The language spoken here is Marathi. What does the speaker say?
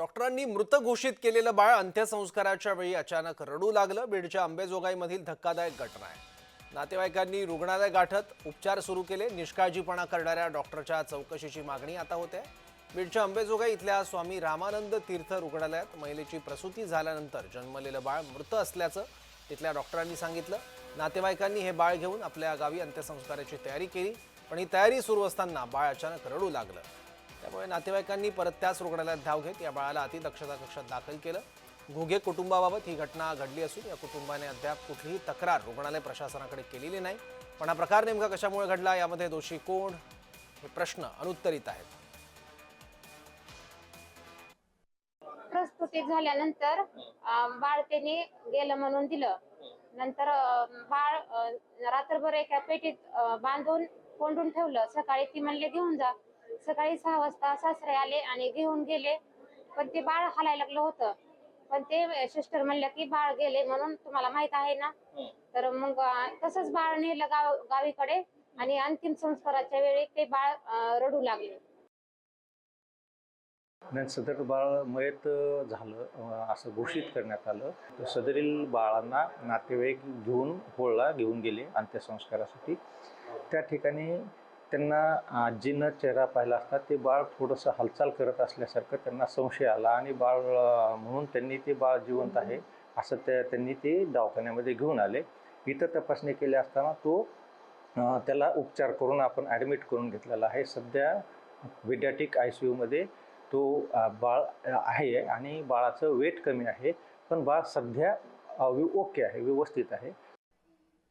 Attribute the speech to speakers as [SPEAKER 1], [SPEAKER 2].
[SPEAKER 1] डॉक्टरांनी मृत घोषित केलेलं बाळ अंत्यसंस्काराच्या वेळी अचानक रडू लागलं. बीडच्या अंबेजोगाईमधील धक्कादायक घटना आहे. नातेवाईकांनी रुग्णालय गाठत उपचार सुरू केले. निष्काळजीपणा करणाऱ्या डॉक्टरच्या चौकशीची मागणी आता होते. बीडच्या अंबेजोगाई इथल्या स्वामी रामानंद तीर्थ रुग्णालयात महिलेची प्रसूती झाल्यानंतर जन्मलेलं बाळ मृत असल्याचं तिथल्या डॉक्टरांनी सांगितलं. नातेवाईकांनी हे बाळ घेऊन आपल्या गावी अंत्यसंस्काराची तयारी केली पण ही तयारी सुरू असताना बाळ अचानक रडू लागलं. त्यामुळे नातेवाईकांनी परत त्याच रुग्णालयात धाव घेत या बाळाला अतिदक्षता कक्षात दाखल केलं. घुगे कुटुंबाबाबत ही घटना घडली असून या कुटुंबाने अद्याप कुठलीही तक्रार रुग्णालय प्रशासनाकडे केलेली नाही. पण हा प्रकार नेमका कशामुळे घडला यामध्ये दोषी कोण? हे प्रश्न अनुत्तरित आहेत.
[SPEAKER 2] प्रस्तुती झाल्यानंतर बाळ त्यांनी गेलं म्हणून दिलं. नंतर बाळ रात्रभर एका पेटीत बांधून कोंडून ठेवलं. सकाळी ती म्हणले घेऊन जा. सकाळी सहा वाजता सासरे आले आणि घेऊन गेले. पण ते बाळ हालायला लागलं होतं. पण ते सिस्टर म्हणल्या की बाळ गेले म्हणून तुम्हाला माहीत आहे ना? तर मग तसंच बाळ नेलं गाव गावीकडे आणि अंतिम संस्काराच्या वेळी ते बाळ रडू लागले.
[SPEAKER 3] नाही सदर बाळ मयत झालं असं घोषित करण्यात आलं. तर सदरील बाळांना नातेवाईक घेऊन होळला घेऊन गेले अंत्यसंस्कारासाठी. त्या ठिकाणी त्यांना आजीनं चेहरा पाहिला असता ते बाळ थोडंसं हालचाल करत असल्यासारखं त्यांना संशय आला आणि बाळ म्हणून त्यांनी ते बाळ जिवंत आहे असं त्या त्यांनी ते दवाखान्यामध्ये घेऊन आले. इथं तपासणी केली असताना तो त्याला उपचार करून आपण ॲडमिट करून घेतलेला आहे. सध्या विड्याटिक आय सी यूमध्ये तो बाळ आहे आणि बाळाचं वेट कमी आहे पण बाळ सध्या वि- ओके आहे व्यवस्थित आहे.